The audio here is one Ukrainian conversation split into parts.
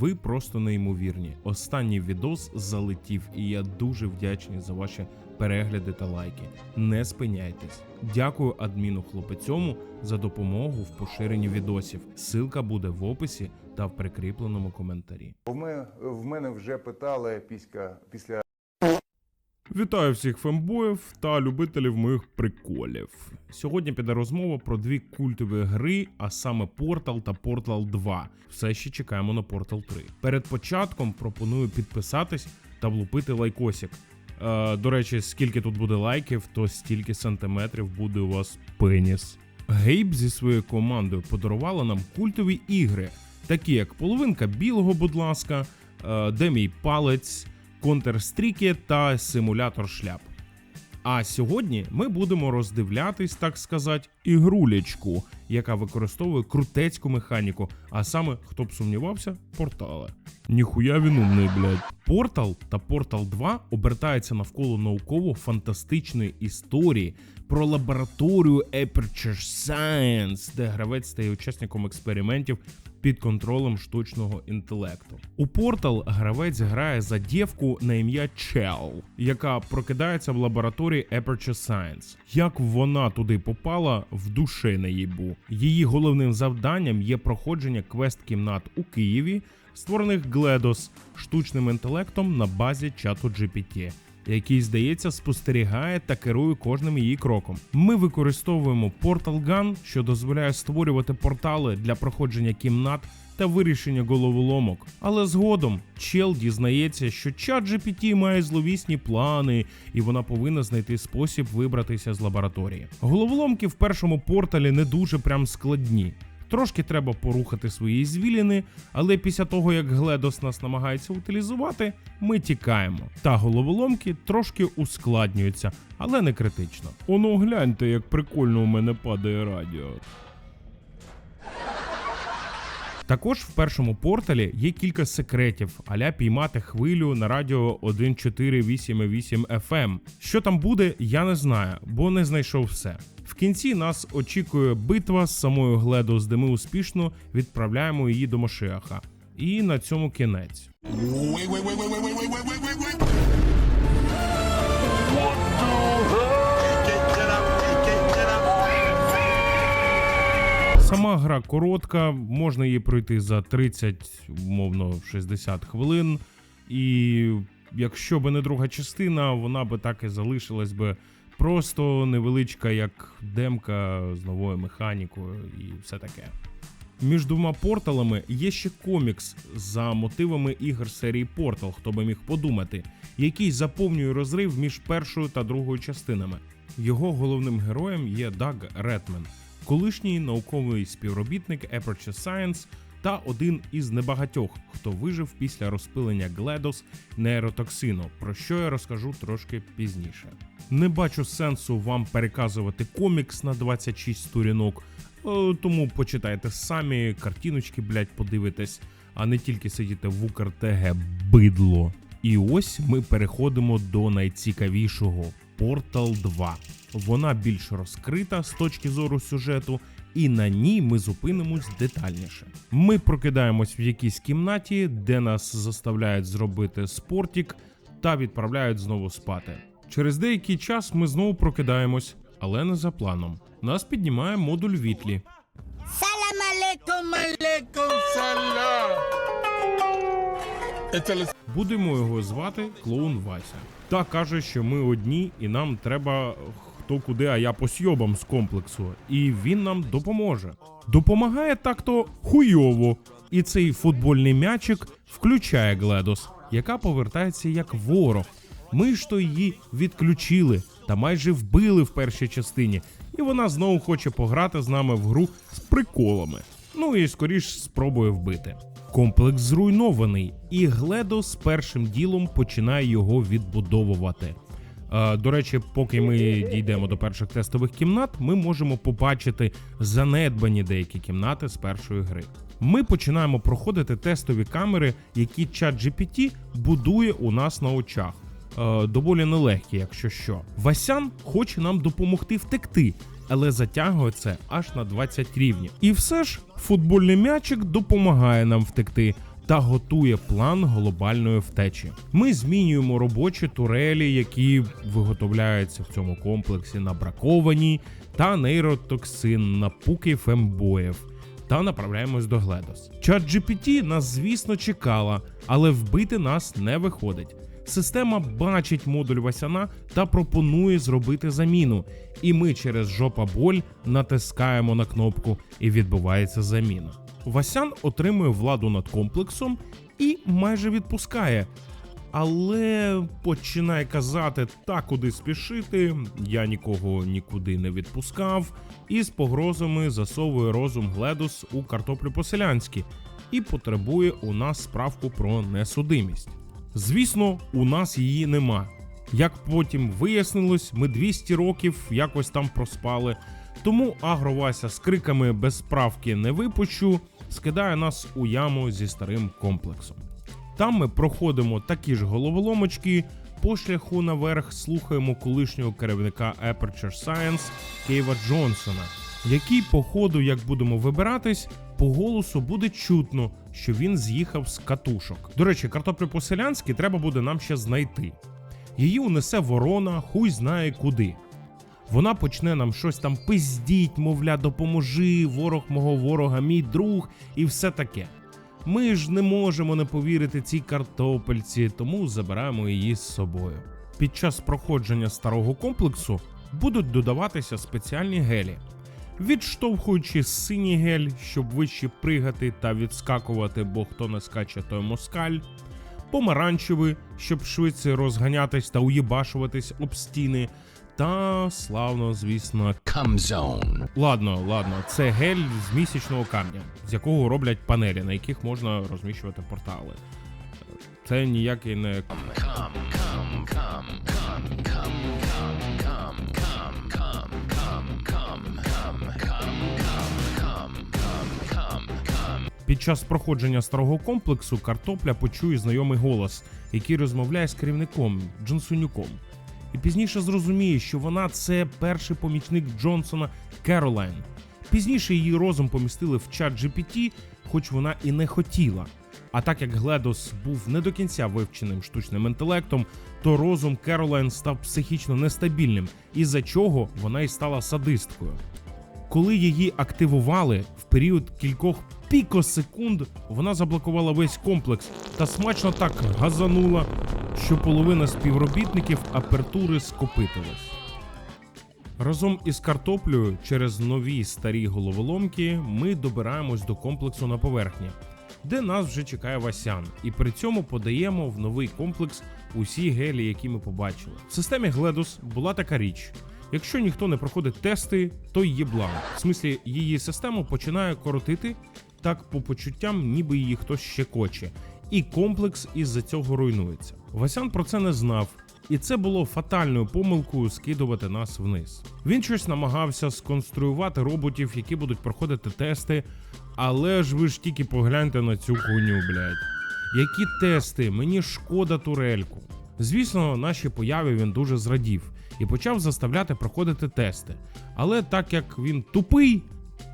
Ви просто неймовірні. Останній відос залетів, і я дуже вдячний за ваші перегляди та лайки. Не спиняйтесь. Дякую адміну хлопецьому за допомогу в поширенні відосів. Силка буде в описі та в прикріпленому коментарі. В мене, в мене вже питали після, після Вітаю всіх фембоїв та любителів моїх приколів. Сьогодні піде розмова про дві культові гри, а саме Portal та Portal 2. Все ще чекаємо на Portal 3. Перед початком пропоную підписатись та влупити лайкосик. Е, до речі, скільки тут буде лайків, то стільки сантиметрів буде у вас пеніс. Гейб зі своєю командою подарувала нам культові ігри, такі як половинка білого, будь ласка, е, де мій палець. Контрстріки та симулятор шляп. А сьогодні ми будемо роздивлятись, так сказати, ігрулечку, яка використовує крутецьку механіку, а саме, хто б сумнівався, портали. Ніхуя він умний, блядь. Портал та Портал 2 обертаються навколо науково-фантастичної історії про лабораторію Aperture Science, де гравець стає учасником експериментів під контролем штучного інтелекту. У Портал гравець грає за дівку на ім'я Чел, яка прокидається в лабораторії Aperture Science. Як вона туди попала, в душі не їбу. Її головним завданням є проходження квест-кімнат у Києві, створених GLaDOS штучним інтелектом на базі чату GPT який, здається, спостерігає та керує кожним її кроком. Ми використовуємо Portal Gun, що дозволяє створювати портали для проходження кімнат та вирішення головоломок. Але згодом чел дізнається, що чат GPT має зловісні плани, і вона повинна знайти спосіб вибратися з лабораторії. Головоломки в першому порталі не дуже прям складні. Трошки треба порухати свої звіліни, але після того, як Гледос нас намагається утилізувати, ми тікаємо. Та головоломки трошки ускладнюються, але не критично. Оно гляньте, як прикольно у мене падає радіо. Також в першому порталі є кілька секретів, аля піймати хвилю на радіо 1488 FM. Що там буде, я не знаю, бо не знайшов все. В кінці нас очікує битва з самою Гледос, де ми успішно відправляємо її до Машеаха. І на цьому кінець. Сама гра коротка, можна її пройти за 30, умовно 60 хвилин. І якщо би не друга частина, вона би так і залишилась би просто невеличка, як демка з новою механікою і все таке. Між двома порталами є ще комікс за мотивами ігор серії Portal, хто би міг подумати, який заповнює розрив між першою та другою частинами. Його головним героєм є Даг Ретмен, колишній науковий співробітник Aperture Science та один із небагатьох, хто вижив після розпилення GLaDOS нейротоксину, про що я розкажу трошки пізніше. Не бачу сенсу вам переказувати комікс на 26 сторінок, е, тому почитайте самі, картиночки, блять, подивитесь, а не тільки сидіти в УКРТГ бидло. І ось ми переходимо до найцікавішого Portal 2. Вона більш розкрита з точки зору сюжету, і на ній ми зупинимось детальніше. Ми прокидаємось в якійсь кімнаті, де нас заставляють зробити спортік та відправляють знову спати. Через деякий час ми знову прокидаємось, але не за планом. Нас піднімає модуль Вітлі. Alaikum salam. It's a Будемо його звати Клоун Вася. Та каже, що ми одні, і нам треба хто куди, а я по сьобам з комплексу. І він нам допоможе. Допомагає так-то хуйово. І цей футбольний м'ячик включає Гледос, яка повертається як ворог. Ми ж то її відключили та майже вбили в першій частині, і вона знову хоче пограти з нами в гру з приколами. Ну і скоріш спробує вбити. Комплекс зруйнований, і Гледос першим ділом починає його відбудовувати. Е, До речі, поки ми дійдемо до перших тестових кімнат, ми можемо побачити занедбані деякі кімнати з першої гри. Ми починаємо проходити тестові камери, які чат GPT будує у нас на очах. Е, Доволі нелегкі, якщо що. Васян хоче нам допомогти втекти, але затягує це аж на 20 рівнів. І все ж футбольний м'ячик допомагає нам втекти та готує план глобальної втечі. Ми змінюємо робочі турелі, які виготовляються в цьому комплексі на браковані та нейротоксин на пуки фембоїв. Та направляємось до Гледос. Чат GPT нас, звісно, чекала, але вбити нас не виходить. Система бачить модуль Васяна та пропонує зробити заміну. І ми через жопа боль натискаємо на кнопку, і відбувається заміна. Васян отримує владу над комплексом і майже відпускає. Але починає казати та куди спішити. Я нікого нікуди не відпускав, і з погрозами засовує розум Гледус у картоплю по-селянськи і потребує у нас справку про несудимість. Звісно, у нас її нема. Як потім вияснилось, ми 200 років якось там проспали. Тому Агровася з криками без справки не випущу, скидає нас у яму зі старим комплексом. Там ми проходимо такі ж головоломочки. По шляху наверх слухаємо колишнього керівника Aperture Science Кейва Джонсона, який, по ходу, як будемо вибиратись, по голосу буде чутно, що він з'їхав з катушок. До речі, картоплю по-селянськи треба буде нам ще знайти. Її унесе ворона, хуй знає куди. Вона почне нам щось там пиздіть, мовля, допоможи, ворог мого ворога, мій друг і все таке. Ми ж не можемо не повірити цій картопельці, тому забираємо її з собою. Під час проходження старого комплексу будуть додаватися спеціальні гелі. Відштовхуючи синій гель, щоб вище пригати та відскакувати, бо хто не скаче, той москаль. Помаранчевий, щоб швидше розганятись та уєбашуватись об стіни. Та славно, звісно, zone. Ладно, ладно, це гель з місячного камня, з якого роблять панелі, на яких можна розміщувати портали. Це ніякий не Під час проходження старого комплексу картопля почує знайомий голос, який розмовляє з керівником Джонсонюком. І пізніше зрозуміє, що вона це перший помічник Джонсона Керолайн. Пізніше її розум помістили в чат GPT, хоч вона і не хотіла. А так як Гледос був не до кінця вивченим штучним інтелектом, то розум Керолайн став психічно нестабільним, із-за чого вона і стала садисткою. Коли її активували в період кількох пікосекунд, вона заблокувала весь комплекс та смачно так газанула, що половина співробітників апертури скопитилась. Разом із картоплею через нові старі головоломки ми добираємось до комплексу на поверхні, де нас вже чекає Васян, і при цьому подаємо в новий комплекс усі гелі, які ми побачили. В системі Гледус була така річ. Якщо ніхто не проходить тести, то є бланк. В смислі, її систему починає коротити так по почуттям, ніби її хтось щекоче, і комплекс із-за цього руйнується. Васян про це не знав, і це було фатальною помилкою скидувати нас вниз. Він щось намагався сконструювати роботів, які будуть проходити тести, але ж ви ж тільки погляньте на цю хуйню, блядь. Які тести? Мені шкода турельку. Звісно, нашій появі він дуже зрадів і почав заставляти проходити тести. Але так як він тупий,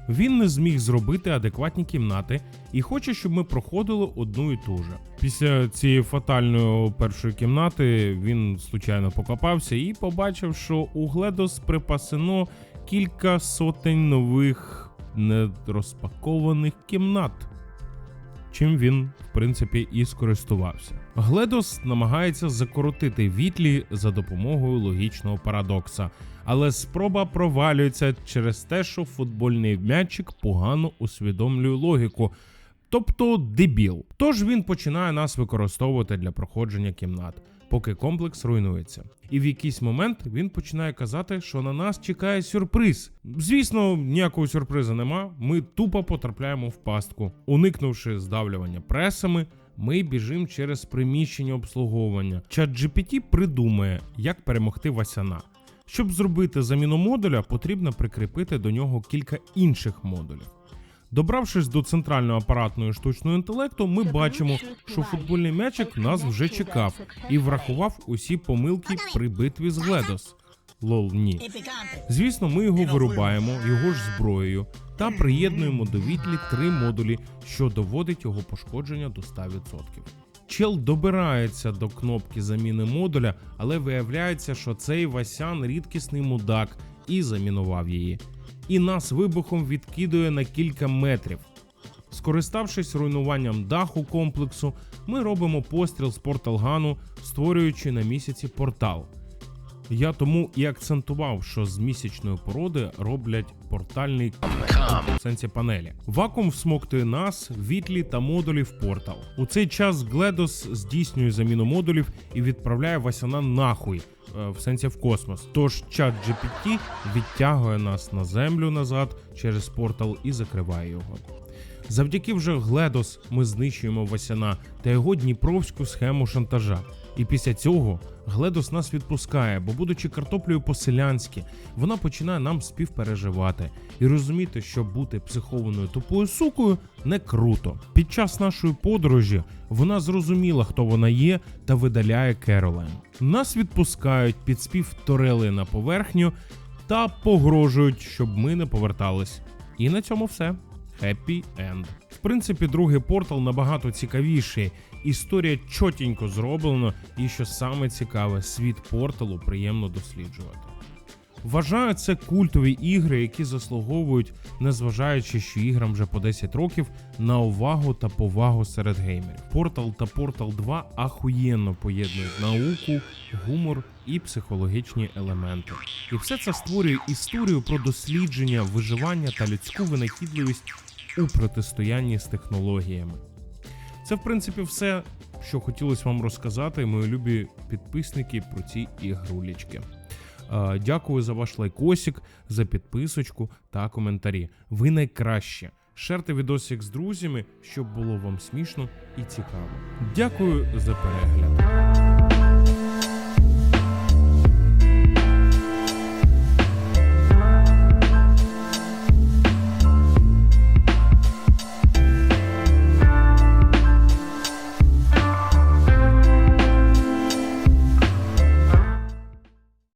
він не зміг зробити адекватні кімнати і хоче, щоб ми проходили одну і ту же. Після цієї фатальної першої кімнати він случайно покопався і побачив, що у Гледос припасено кілька сотень нових нерозпакованих кімнат. Чим він, в принципі, і скористувався. Гледос намагається закоротити вітлі за допомогою логічного парадокса, але спроба провалюється через те, що футбольний м'ячик погано усвідомлює логіку, тобто дебіл. Тож він починає нас використовувати для проходження кімнат, поки комплекс руйнується. І в якийсь момент він починає казати, що на нас чекає сюрприз. Звісно, ніякого сюрпризу нема. Ми тупо потрапляємо в пастку. Уникнувши здавлювання пресами, ми біжимо через приміщення обслуговування. Чат GPT придумає, як перемогти Васяна. Щоб зробити заміну модуля, потрібно прикріпити до нього кілька інших модулів. Добравшись до центральної апаратної штучного інтелекту, ми бачимо, що футбольний м'ячик нас вже чекав і врахував усі помилки при битві з Гледос. Лол, ні. Звісно, ми його вирубаємо, його ж зброєю, та приєднуємо до вітлі три модулі, що доводить його пошкодження до 100%. Чел добирається до кнопки заміни модуля, але виявляється, що цей Васян рідкісний мудак і замінував її. І нас вибухом відкидує на кілька метрів. Скориставшись руйнуванням даху комплексу, ми робимо постріл з порталгану, створюючи на місяці портал. Я тому і акцентував, що з місячної породи роблять портальний в сенсі панелі. Вакуум всмоктує нас, вітлі та модулі в портал. У цей час Гледос здійснює заміну модулів і відправляє Васяна нахуй. е, В сенсі в космос. Тож чат GPT відтягує нас на землю назад через портал і закриває його. Завдяки вже Гледос ми знищуємо Васяна та його дніпровську схему шантажа. І після цього Гледос нас відпускає, бо, будучи картоплею по-селянськи, вона починає нам співпереживати і розуміти, що бути психованою тупою сукою не круто. Під час нашої подорожі вона зрозуміла, хто вона є, та видаляє Керолайн. Нас відпускають під спів Торели на поверхню та погрожують, щоб ми не повертались. І на цьому все. Happy End. Принципі, другий портал набагато цікавіший. Історія чотенько зроблена, і що саме цікаве, світ порталу приємно досліджувати. Вважаю це культові ігри, які заслуговують, незважаючи, що іграм вже по 10 років, на увагу та повагу серед геймерів. Portal та Portal 2 ахуєнно поєднують науку, гумор і психологічні елементи. І все це створює історію про дослідження, виживання та людську винахідливість у протистоянні з технологіями. Це, в принципі, все, що хотілося вам розказати, мої любі підписники про ці ігрулічки. Дякую за ваш лайкосик, за підписочку та коментарі. Ви найкраще. Шерте відосик з друзями, щоб було вам смішно і цікаво. Дякую за перегляд.